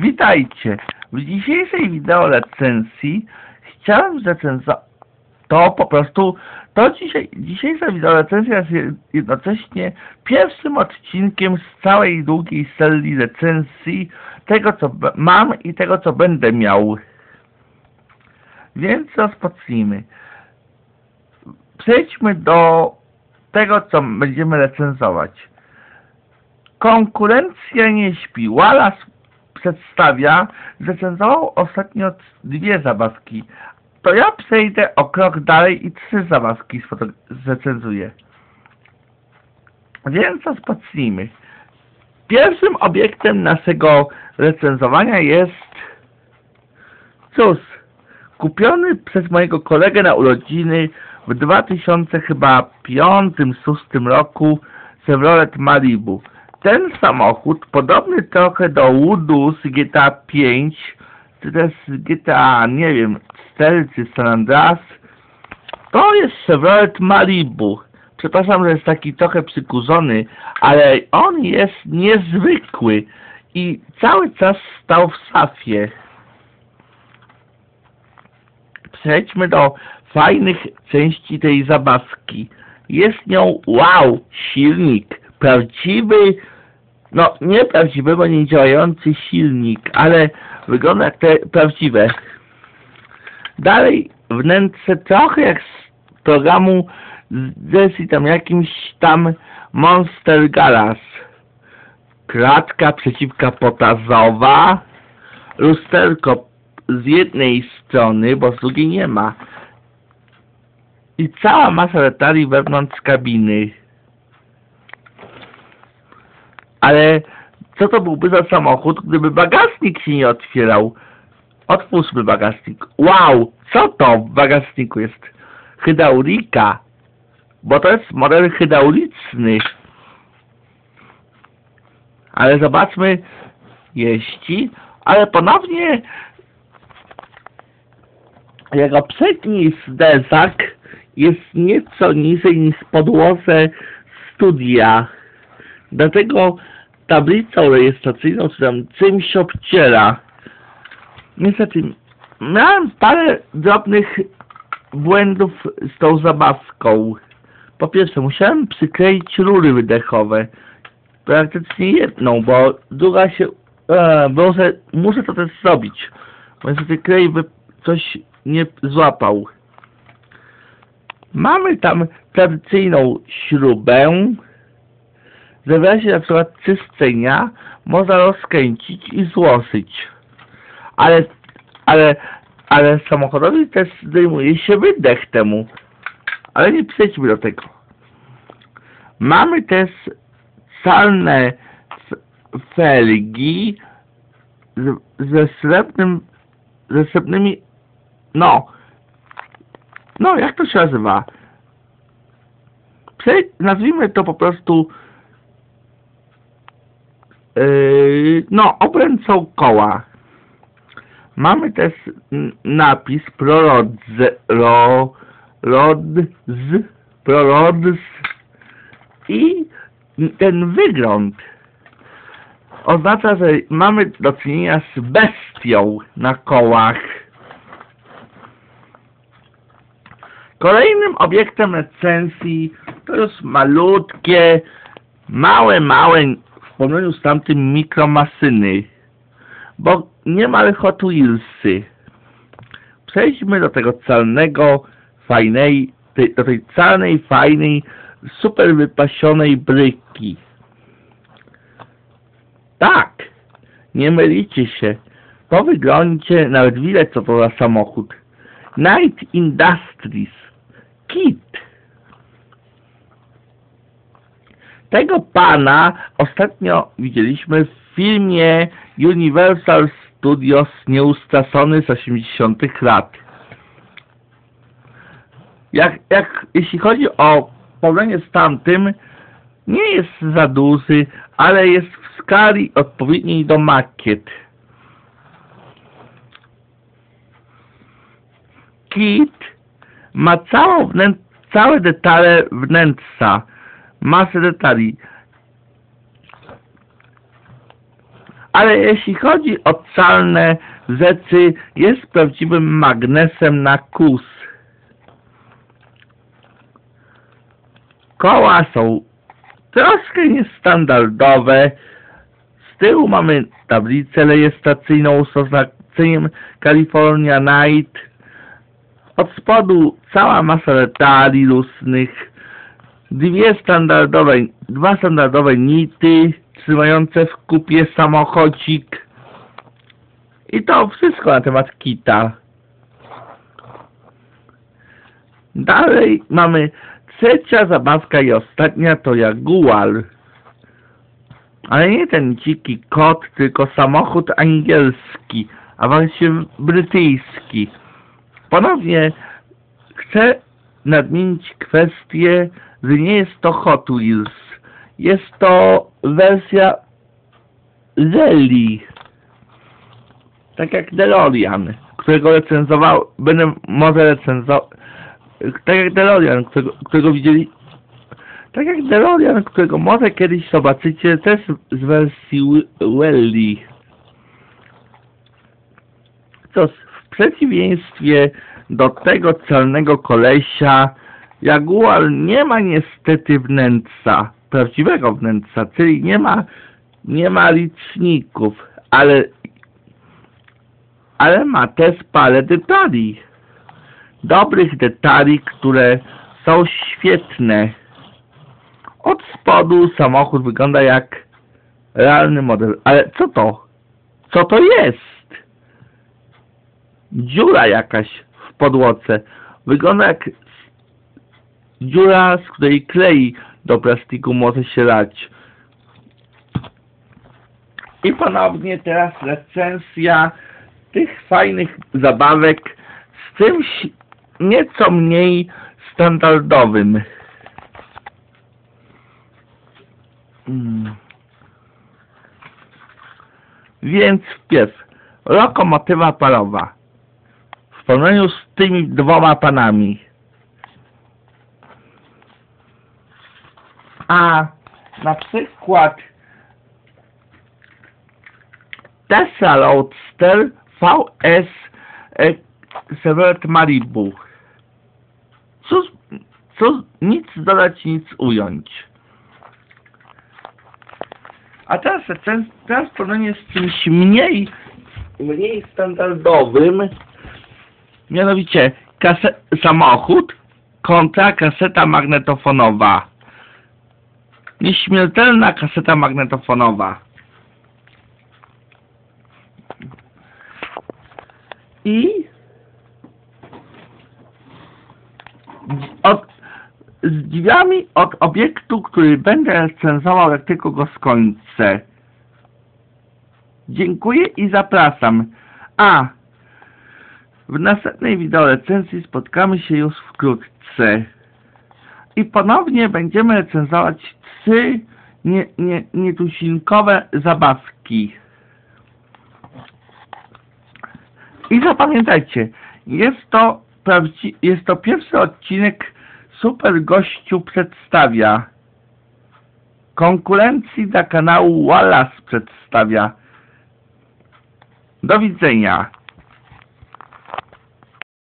Witajcie! W dzisiejszej wideo recenzji chciałem zrecenzować to po prostu to dzisiaj, dzisiejsza wideo recenzja jest jednocześnie pierwszym odcinkiem z całej długiej serii recenzji tego co mam i tego co będę miał. Więc rozpocznijmy. Przejdźmy do tego co będziemy recenzować. Konkurencja nie śpi. Wallace przedstawia, zrecenzował ostatnio dwie zabawki. To ja przejdę o krok dalej i trzy zabawki zrecenzuję. Więc rozpocznijmy. Pierwszym obiektem naszego recenzowania jest cóż, kupiony przez mojego kolegę na urodziny w 2005-2006 roku Chevrolet Malibu. Ten samochód, podobny trochę do Woodu z GTA 5, czy też GTA, nie wiem, 4 czy San Andreas, to jest Chevrolet Malibu. Przepraszam, że jest taki trochę przykurzony, ale on jest niezwykły i cały czas stał w safie. Przejdźmy do fajnych części tej zabawki. Jest nią, wow, silnik, prawdziwy, no nie prawdziwy, bo nie działający silnik, ale wygląda jak te prawdziwe. Dalej wnętrze trochę jak z programu z tam jakimś tam Monster Galas. Kratka przeciwkapotazowa, lusterko z jednej strony, bo z drugiej nie ma. I cała masa detali wewnątrz kabiny. Ale co to byłby za samochód, gdyby bagażnik się nie otwierał? Otwórzmy bagażnik. Wow, co to w bagażniku jest? Hydraulika. Bo to jest model hydrauliczny. Ale zobaczmy, jeści, ale ponownie jego przedni zderzak jest nieco niżej niż podłodze studia. Dlatego tablicą rejestracyjną czy tam czymś obciera. Niestety, miałem parę drobnych błędów z tą zabawką. Po pierwsze, musiałem przykleić rury wydechowe. Praktycznie jedną, bo druga się... E, muszę, muszę to też zrobić. Bo niestety klej by coś nie złapał. Mamy tam tradycyjną śrubę, że w razie na przykład czyscenia można rozkręcić i złożyć. Ale, ale, ale samochodowi też zdejmuje się wydech temu. Ale nie przejdźmy do tego. Mamy też calne felgi ze srebrnym, ze srebrnymi, no, no, jak to się nazywa? Przejdź, nazwijmy to po prostu no, obręcą koła. Mamy też napis Prorodz, ro, rodz, Prorodz i ten wygląd oznacza, że mamy do czynienia z bestią na kołach. Kolejnym obiektem recenzji to jest malutkie, małe, małe porównaniu z tamtym mikromasyny, bo niemal Hot Wheelsy. Przejdźmy do tego calnego, fajnej, tej, do tej calnej, fajnej, super wypasionej bryki. Tak, nie mylicie się. Po wyglądzie nawet widać co to za samochód. Night Industries. Kit. Tego pana ostatnio widzieliśmy w filmie Universal Studios Nieustraszony z 80 lat. Jak, jak, jeśli chodzi o porównanie z tamtym, nie jest za duży, ale jest w skali odpowiedniej do makiet. Kit ma całą całe detale wnętrza masę detali. Ale jeśli chodzi o calne rzeczy, jest prawdziwym magnesem na kus. Koła są troszkę niestandardowe. Z tyłu mamy tablicę rejestracyjną z oznaczeniem California Night. Od spodu cała masa detali lusnych. Dwie standardowe, dwa standardowe nity trzymające w kupie samochodzik. I to wszystko na temat kita. Dalej mamy trzecia zabawka i ostatnia to Jaguar. Ale nie ten dziki kot, tylko samochód angielski, a właściwie brytyjski. Ponownie chcę nadmienić kwestię, że nie jest to Hot Wheels. Jest to wersja Rally. Tak jak DeLorean, którego recenzował, będę może recenzował, tak jak DeLorean, którego, którego widzieli, tak jak DeLorean, którego może kiedyś zobaczycie też z wersji Welly. Cóż, w przeciwieństwie do tego celnego kolesia, Jaguar nie ma niestety wnętrza, prawdziwego wnętrza, czyli nie ma, nie ma liczników, ale, ale ma też parę detali. Dobrych detali, które są świetne. Od spodu samochód wygląda jak realny model. Ale co to? Co to jest? Dziura jakaś w podłodze. Wygląda jak dziura, z której klei do plastiku może się lać. I ponownie teraz recenzja tych fajnych zabawek z czymś nieco mniej standardowym. Mm. Więc wpierw lokomotywa parowa w porównaniu z tymi dwoma panami. A na przykład Tesla Roadster VS e, Chevrolet Malibu. Co, co, nic dodać, nic ująć. A teraz, ten, teraz porównanie z czymś mniej, mniej standardowym, mianowicie samochód kontra kaseta magnetofonowa. Nieśmiertelna kaseta magnetofonowa. I od, z drzwiami od obiektu, który będę recenzował, jak tylko go skończę. Dziękuję i zapraszam. A w następnej wideo recenzji spotkamy się już wkrótce. I ponownie będziemy recenzować trzy nie, nie, nietuzinkowe zabawki. I zapamiętajcie, jest to jest to pierwszy odcinek Super Gościu przedstawia. Konkurencji dla kanału Wallace przedstawia. Do widzenia.